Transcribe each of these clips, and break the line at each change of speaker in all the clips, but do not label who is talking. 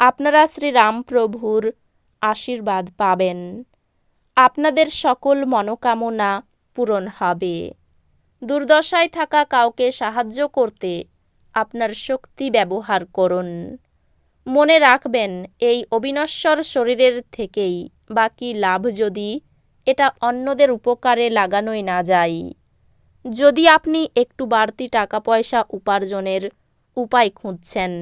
আপনারা শ্রীরামপ্রভুর আশীর্বাদ পাবেন। আপনাদের সকল মনোকামনা পূরণ হবে। দুর্দশায় থাকা কাউকে সাহায্য করতে আপনার শক্তি ব্যবহার করুন। মনে রাখবেন, এই অবিনশ্বর শরীরের থেকেই বাকি লাভ যদি এটা অন্যদের উপকারে লাগানোই না যায়। যদি আপনি একটু বাড়তি টাকা পয়সা উপার্জনের উপায় খুঁজছেন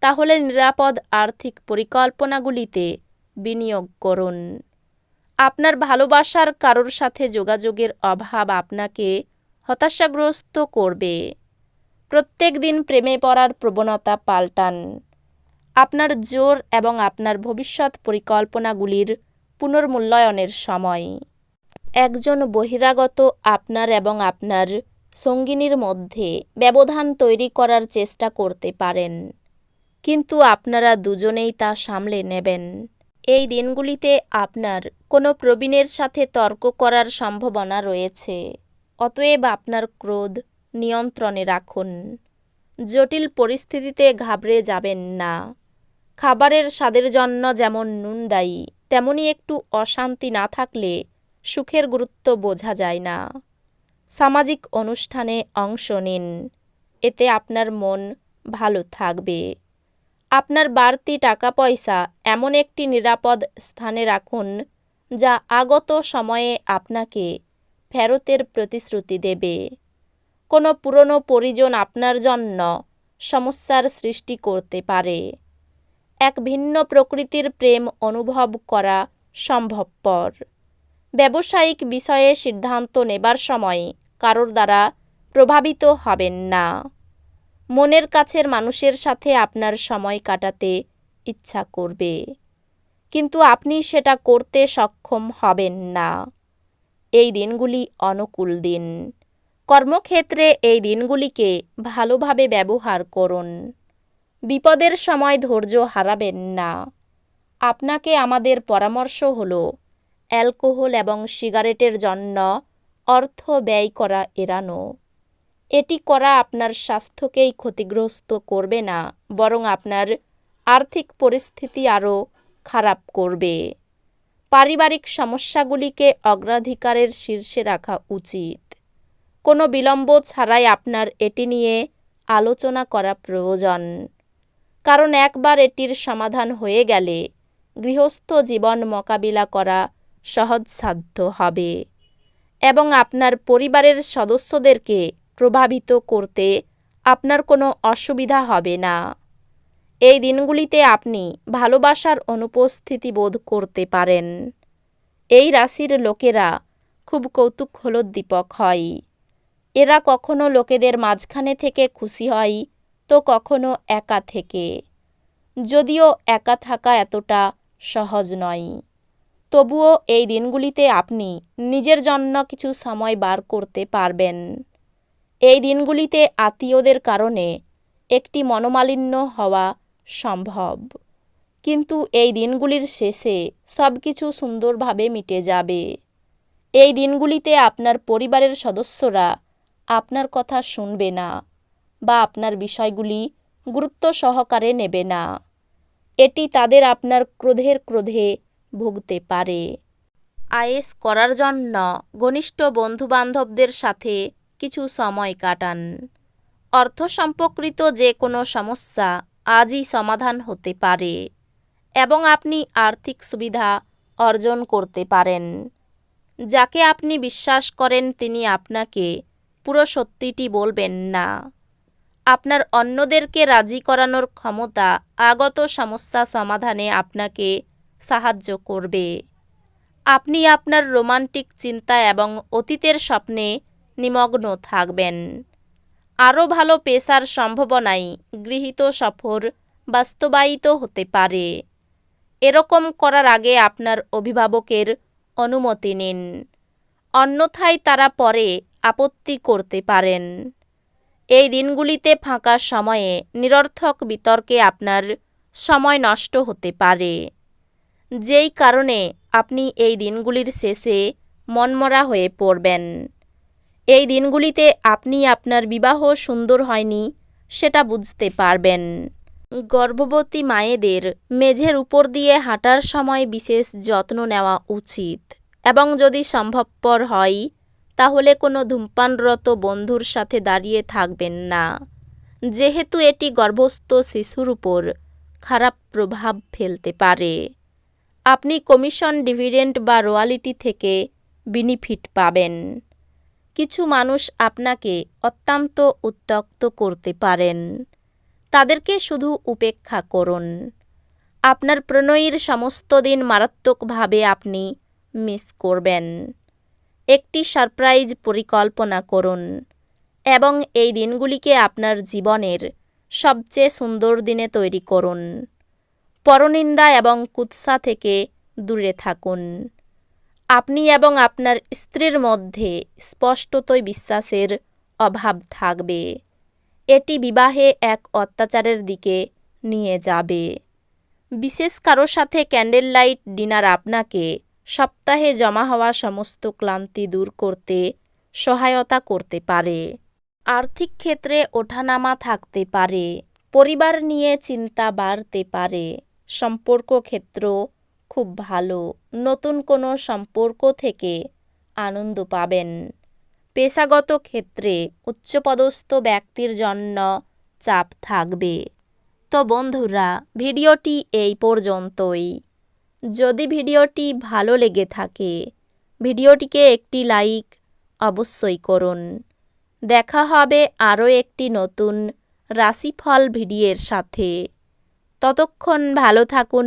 তাহলে নিরাপদ আর্থিক পরিকল্পনাগুলিতে বিনিয়োগ করুন। আপনার ভালোবাসার কারোর সাথে যোগাযোগের অভাব আপনাকে হতাশাগ্রস্ত করবে। প্রত্যেক দিন প্রেমে পড়ার প্রবণতা পাল্টান। আপনার জোর এবং আপনার ভবিষ্যৎ পরিকল্পনাগুলির পুনর্মূল্যায়নের সময়। একজন বহিরাগত আপনার এবং আপনার সঙ্গিনীর মধ্যে ব্যবধান তৈরি করার চেষ্টা করতে পারেন। কিন্তু আপনারা দুজনেই তা সামলে নেবেন। এই দিনগুলিতে আপনার কোনো প্রবীণের সাথে তর্ক করার সম্ভাবনা রয়েছে, অতএব আপনার ক্রোধ নিয়ন্ত্রণে রাখুন। জটিল পরিস্থিতিতে ঘাবড়ে যাবেন না। খাবারের স্বাদের জন্য যেমন নুন দায়ী, তেমনি একটু অশান্তি না থাকলে সুখের গুরুত্ব বোঝা যায় না। সামাজিক অনুষ্ঠানে অংশ নিন, এতে আপনার মন ভালো থাকবে। আপনার বাড়তি টাকা পয়সা এমন একটি নিরাপদ স্থানে রাখুন যা আগত সময়ে আপনাকে ফেরতের প্রতিশ্রুতি দেবে। কোনো পুরনো পরিজন আপনার জন্য সমস্যার সৃষ্টি করতে পারে। এক ভিন্ন প্রকৃতির প্রেম অনুভব করা সম্ভবপর। ব্যবসায়িক বিষয়ে সিদ্ধান্ত নেবার সময় কারোর দ্বারা প্রভাবিত হবেন না। মনের কাছের মানুষের সাথে আপনার সময় কাটাতে ইচ্ছা করবে। কিন্তু আপনি সেটা করতে সক্ষম হবেন না। এই দিনগুলি অনুকূল দিন। কর্মক্ষেত্রে এই দিনগুলিকে ভালোভাবে ব্যবহার করুন। বিপদের সময় ধৈর্য হারাবেন না। আপনাকে আমাদের পরামর্শ হল, অ্যালকোহল এবং সিগারেটের জন্য অর্থ ব্যয় করা এড়ানো। এটি করা আপনার স্বাস্থ্যকেই ক্ষতিগ্রস্ত করবে না, বরং আপনার আর্থিক পরিস্থিতি আরও খারাপ করবে। পারিবারিক সমস্যাগুলিকে অগ্রাধিকারের শীর্ষে রাখা উচিত। কোনো বিলম্ব ছাড়াই আপনার এটি নিয়ে আলোচনা করা প্রয়োজন। কারণ একবার এটির সমাধান হয়ে গেলে গৃহস্থ জীবন মোকাবিলা করা সহজসাধ্য হবে। এবং আপনার পরিবারের সদস্যদেরকে প্রভাবিত করতে আপনার কোনো অসুবিধা হবে না। এই দিনগুলিতে আপনি ভালোবাসার অনুপস্থিতি বোধ করতে পারেন। এই রাশির লোকেরা খুব কৌতূহলোদ্দীপক হয়। এরা কখনো লোকেদের মাঝখানে থেকে খুশি হয়, তো কখনো একা থেকে। যদিও একা থাকা এতটা সহজ নয়। তবুও এই দিনগুলিতে আপনি নিজের জন্য কিছু সময় বার করতে পারবেন। এই দিনগুলিতে আত্মীয়দের কারণে একটি মনোমালিন্য হওয়া সম্ভব। কিন্তু এই দিনগুলির শেষে সব কিছু সুন্দরভাবে মিটে যাবে। এই দিনগুলিতে আপনার পরিবারের সদস্যরা আপনার কথা শুনবে না বা আপনার বিষয়গুলি গুরুত্ব সহকারে নেবে না। এটি তাদের আপনার ক্রোধের ক্রোধে ভুগতে পারে। আয়েস করার জন্য ঘনিষ্ঠ বন্ধুবান্ধবদের সাথে কিছু সময় কাটান। অর্থ সম্পর্কিত যে কোনো সমস্যা আজই সমাধান হতে পারে এবং আপনি আর্থিক সুবিধা অর্জন করতে পারেন। যাকে আপনি বিশ্বাস করেন তিনি আপনাকে পুরো সত্যিটি বলবেন না। আপনার অন্যদেরকে রাজি করানোর ক্ষমতা আগত সমস্যা সমাধানে আপনাকে সাহায্য করবে। আপনি আপনার রোমান্টিক চিন্তা এবং অতীতের স্বপ্নে নিমগ্ন থাকবেন। আরও ভালো পেশার সম্ভাবনাই গৃহীত সফর বাস্তবায়িত হতে পারে। এরকম করার আগে আপনার অভিভাবকের অনুমতি নিন। অন্যথায় তারা পরে আপত্তি করতে পারেন। এই দিনগুলিতে ফাঁকা সময়ে নিরর্থক বিতর্কে আপনার সময় নষ্ট হতে পারে। যেই কারণে আপনি এই দিনগুলির শেষে মনমরা হয়ে পড়বেন। এই দিনগুলিতে আপনি আপনার বিবাহ সুন্দর হয়নি, সেটা বুঝতে পারবেন। গর্ভবতী মায়েদের মেঝের উপর দিয়ে হাঁটার সময় বিশেষ যত্ন নেওয়া উচিত। এবং যদি সম্ভবপর হয়, তাহলে কোনো ধূমপানরত বন্ধুর সাথে দাঁড়িয়ে থাকবেন না। যেহেতু এটি গর্ভস্থ শিশুর উপর খারাপ প্রভাব ফেলতে পারে। আপনি কমিশন ডিভিডেন্ড বা রোয়ালিটি থেকে বেনিফিট পাবেন। কিছু মানুষ আপনাকে অত্যন্ত উত্ত্যক্ত করতে পারেন। তাদেরকে শুধু উপেক্ষা করুন। আপনার প্রণয়ীর সমস্ত দিন মারাত্মকভাবে আপনি মিস করবেন। একটি সারপ্রাইজ পরিকল্পনা করুন এবং এই দিনগুলিকে আপনার জীবনের সবচেয়ে সুন্দর দিনে তৈরি করুন। পরনিন্দা এবং কুৎসা থেকে দূরে থাকুন। আপনি এবং আপনার স্ত্রীর মধ্যে স্পষ্টতই বিশ্বাসের অভাব থাকবে। এটি বিবাহে এক অত্যাচারের দিকে নিয়ে যাবে। বিশেষ কারও সাথে ক্যান্ডেল লাইট, ডিনার আপনাকে সপ্তাহে জমা হওয়া সমস্ত ক্লান্তি দূর করতে সহায়তা করতে পারে। আর্থিক ক্ষেত্রে ওঠানামা থাকতে পারে। পরিবার নিয়ে চিন্তা বাড়তে পারে। সম্পর্ক ক্ষেত্র খুব ভালো নতুন কোনো সম্পর্ক থেকে আনন্দ পাবেন। পেশাগত ক্ষেত্রে উচ্চপদস্থ ব্যক্তির জন্য চাপ থাকবে। তো বন্ধুরা, ভিডিওটি এই পর্যন্তই। যদি ভিডিওটি ভালো লেগে থাকে, ভিডিওটিকে একটি লাইক অবশ্যই করুন। দেখা হবে আরও একটি নতুন রাশিফল ভিডিওর সাথে। ততক্ষণ ভালো থাকুন